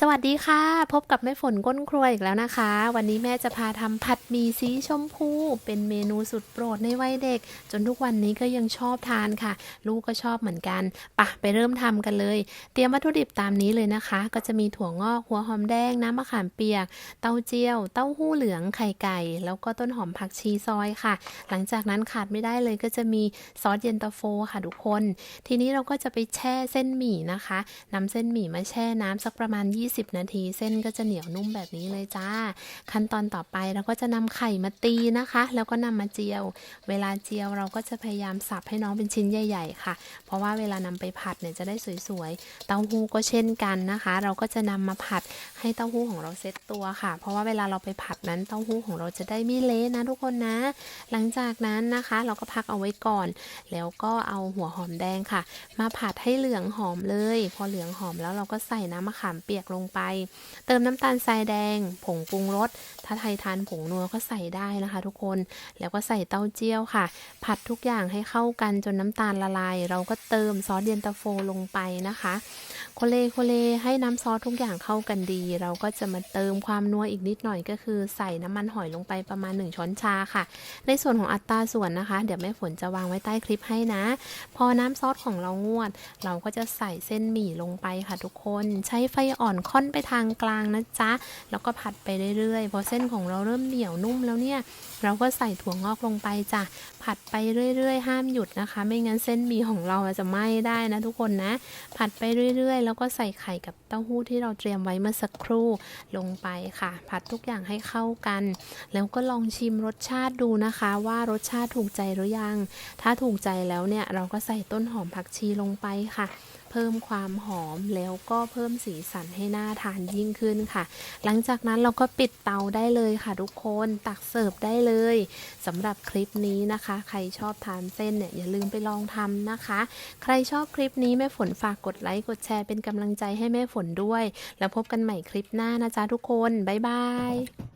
สวัสดีค่ะ พบกับแม่ฝนก้นครัวอีกแล้วนะคะ วันนี้แม่จะพาทำผัดหมี่สีชมพู เป็นเมนูสุดโปรดในวัยเด็ก จนทุกวันนี้ก็ยังชอบทานค่ะ ลูกก็ชอบเหมือนกันปะไปเริ่มทำกันเลย เตรียมวัตถุดิบตามนี้เลยนะคะ ก็จะมีถั่วงอกหัวหอมแดง น้ำมะขามเปียก เต้าเจี้ยว เต้าหู้เหลืองไข่ไก่ แล้วก็ต้นหอมผักชีซอยค่ะ หลังจากนั้นขาดไม่ได้เลยก็จะมีซอสเย็นตาโฟค่ะทุกคน ทีนี้เราก็จะไปแช่เส้นหมี่นะคะนำเส้นหมี่มาแช่น้ำสักประมาณ20 20 นาที เส้นก็จะเหนียวนุ่มแบบนี้เลยจ้า ขั้นตอนต่อไปเราก็จะนำไข่มาตีนะคะ แล้วก็นำมาเจียว เวลาเจียวเราก็จะพยายามสับให้น้องเป็นชิ้นใหญ่ ๆ ค่ะ เพราะว่าเวลานำไปผัดเนี่ยจะได้สวยๆ เต้าหู้ก็เช่นกันนะคะ เราก็จะนำมาผัดให้เต้าหู้ของเราเซ็ตตัวค่ะ เพราะว่าเวลาเราไปผัดนั้นเต้าหู้ของเราจะได้ไม่เละนะทุกคนนะ หลังจากนั้นนะคะ เราก็พักเอาไว้ก่อน แล้วก็เอาหัวหอมแดงค่ะ มาผัดให้เหลืองหอมเลย พอเหลืองหอมแล้วเราก็ใส่น้ำมะขามเปียกลงไป เติมน้ำตาลทรายแดง ผงปรุงรส ถ้าใครทานผงนัวก็ใส่ได้นะคะ ทุกคน แล้วก็ใส่เต้าเจี้ยวค่ะ ผัดทุกอย่างให้เข้ากันจนน้ำตาลละลาย เราก็เติมซอสเย็นตาโฟลงไปนะคะโคเลโคเลให้น้ำซอสทุกอย่างเข้ากันดี เราก็จะมาเติมความนัวอีกนิดหน่อยก็คือใส่น้ำมันหอยลงไปประมาณ 1 ช้อนชาค่ะ ในส่วนของอัตราส่วนนะคะ เดี๋ยวแม่ฝนจะวางไว้ใต้คลิปให้นะ พอน้ำซอสของเรางวด เราก็จะใส่เส้นหมี่ลงไปค่ะทุกคน ใช้ไฟอ่อนค่อนไปทางกลางนะจ๊ะ แล้วก็ผัดไปเรื่อยๆ พอเส้นของเราเริ่มเหนียวนุ่มแล้วเนี่ย เราก็ใส่ถั่วงอกลงไปจ้ะ ผัดไปเรื่อยๆ ห้ามหยุดนะคะ ไม่งั้นเส้นหมี่ของเราจะไหม้ได้นะทุกคนนะ ผัดไปเรื่อยๆ แล้วก็ใส่ไข่กับเต้าหู้ที่เราเตรียมไว้เมื่อสักครู่ลงไปค่ะ ผัดทุกอย่างให้เข้ากัน แล้วก็ลองชิมรสชาติดูนะคะ ว่ารสชาติถูกใจหรือยัง ถ้าถูกใจแล้วเนี่ยเราก็ใส่ต้นหอมผักชีลงไปค่ะ เพิ่มความหอมแล้วก็เพิ่มสีสันให้น่าทานยิ่งขึ้นค่ะ หลังจากนั้นเราก็ปิดเตาได้เลยค่ะทุกคนตักเสิร์ฟได้เลยสำหรับคลิปนี้นะคะ ใครชอบทานเส้นเนี่ยอย่าลืมไปลองทำนะคะ ใครชอบคลิปนี้แม่ฝนฝากกดไลค์กดแชร์เป็นกำลังใจให้แม่ฝนด้วย แล้วพบกันใหม่คลิปหน้านะจ๊ะทุกคนบ๊ายบาย